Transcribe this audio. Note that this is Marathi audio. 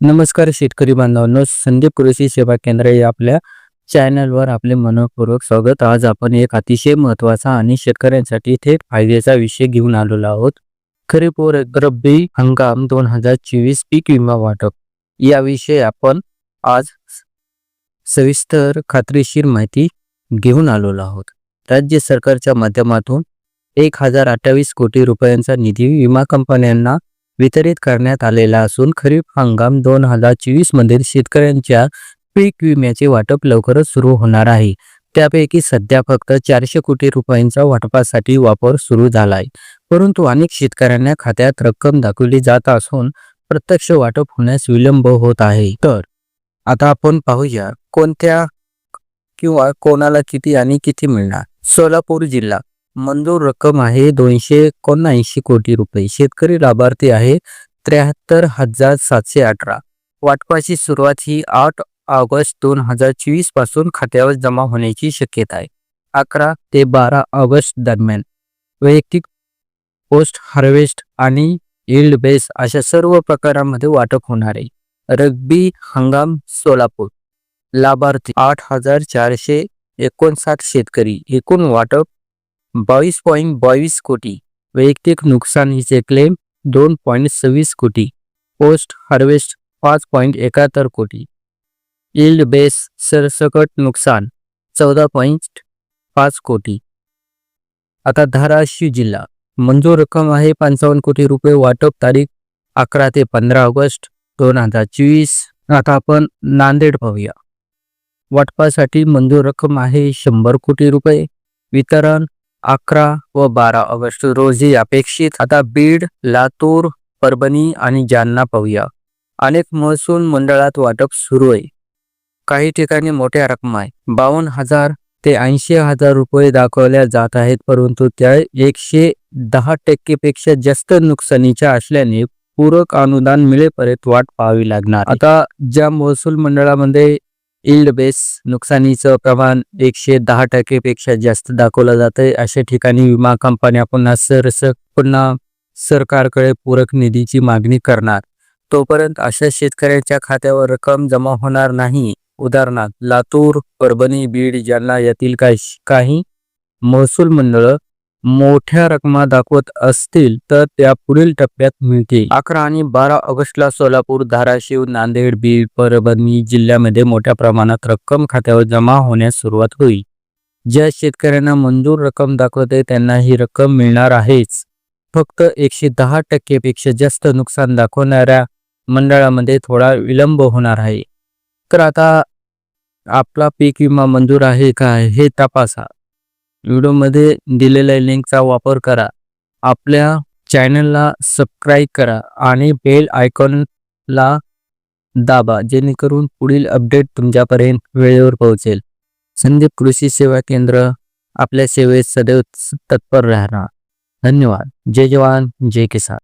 नमस्कार शेतकरी बांधवांनो संदीप कृषी सेवा केंद्र या आपल्या चॅनलवर आपले मनपूर्वक स्वागत. आज आपण एक अतिशय महत्त्वाचा आणि शेतकऱ्यांसाठी थेट फायद्याचा विषय घेऊन आलेलो आहोत. खरीप व रब्बी हंगाम दोन हजार चोवीस पीक विमा वाटप. याविषयी आपण आज सविस्तर खात्रीशीर माहिती घेऊन आलेलो आहोत. राज्य सरकारच्या माध्यमातून एक हजार अठ्ठावीस कोटी रुपयांचा निधी विमा कंपन्यांना वितरित करण्यात आलेला असून खरीप हंगाम दोन हजार चोवीस मधील शेतकऱ्यांच्या पीक विम्याचे वाटप लवकरच सुरू होणार आहे. त्यापैकी सध्या फक्त चारशे कोटी रुपयांचा वाटपासाठी वापर सुरू झालाय. परंतु अनेक शेतकऱ्यांना खात्यात रक्कम दाखवली जात असून प्रत्यक्ष वाटप होण्यास विलंब होत आहे. तर आता आपण पाहूया कोणत्या किंवा कोणाला किती आणि किती मिळणार? सोलापूर जिल्हा. मंजूर रक्कम आहे दोनशे एकोणऐंशी कोटी रुपये. शेतकरी लाभार्थी आहे त्र्याहत्तर हजार सातशे अठरा. वाटपाची सुरुवात ही आठ ऑगस्ट दोन हजार चोवीसपासून खात्यावर जमा होण्याची शक्यता आहे. अकरा ते बारा ऑगस्ट दरम्यान वैयक्तिक पोस्ट हार्वेस्ट आणि इल्ड बेस अशा सर्व प्रकारांमध्ये वाटप होणार आहे. रग्बी हंगाम सोलापूर. लाभार्थी आठ हजार चारशे एकोणसाठ शेतकरी एकूण वाटप बावीस पॉईंट बावीस कोटी. वैयक्तिक नुकसानीचे क्लेम दोन पॉईंट सव्वीस कोटी. पोस्ट हार्वेस्ट पाच पॉईंट एकाहत्तर कोटी. इल्ड बेस सरसकट नुकसान चौदा पॉईंट पाच कोटी. आता धाराशिव जिल्हा. मंजूर रक्कम आहे पंचावन्न कोटी रुपये. वाटप तारीख अकरा ते पंधरा ऑगस्ट दोन हजार चोवीस. आता आपण नांदेड पाहूया. वाटपासाठी मंजूर रक्कम आहे शंभर कोटी रुपये. वितरण अकरा व बारा ऑगस्ट रोजी अपेक्षित आता बीड लातूर परभणी आणि जालना पाहूया. अनेक महसूल मंडळात वाटप सुरू आहे. काही ठिकाणी मोठ्या रक्कम आहे. बावन्न हजार ते ऐंशी हजार रुपये दाखवल्या जात आहेत परंतु त्या एकशे दहा टक्केपेक्षा जास्त नुकसानीच्या असल्याने पूरक अनुदान मिळेपर्यंत वाट पाहावी लागणार आता ज्या महसूल मंडळामध्ये इल्ड बेस नुकसानीचं प्रमाण एकशे दहा टक्केपेक्षा जास्त दाखवलं जातंय. अशा ठिकाणी विमा कंपन्या पुन्हा सरस पुन्हा सरकारकडे पूरक निधीची मागणी करणार. तोपर्यंत अशा शेतकऱ्यांच्या खात्यावर रक्कम जमा होणार नाही. उदाहरणार्थ लातूर परभणी बीड जालना यातील काही काही महसूल मंडळं मोठ्या रकमा दाखवत असतील तर त्या पुढील टप्प्यात मिळतील. अकरा आणि बारा ऑगस्टला सोलापूर धाराशिव नांदेड बीड परभणी जिल्ह्यामध्ये मोठ्या प्रमाणात रक्कम खात्यावर जमा होण्यास सुरुवात होईल. ज्या शेतकऱ्यांना मंजूर रक्कम दाखवते त्यांना ही रक्कम मिळणार आहेच. फक्त एकशे दहा टक्केपेक्षा जास्त नुकसान दाखवणाऱ्या मंडळामध्ये थोडा विलंब होणार आहे. तर आता आपला पीक विमा मंजूर आहे का हे तपासा. व्हिडिओमध्ये दिलेल्या लिंकचा वापर करा. आपल्या चॅनलला सबस्क्राईब करा आणि बेल आयकॉनला दाबा जेणेकरून पुढील अपडेट तुमच्यापर्यंत वेळेवर पोहोचेल. संदीप कृषी सेवा केंद्र आपल्या सेवेत सदैव तत्पर राहणार. धन्यवाद. जय जवान जय किसान.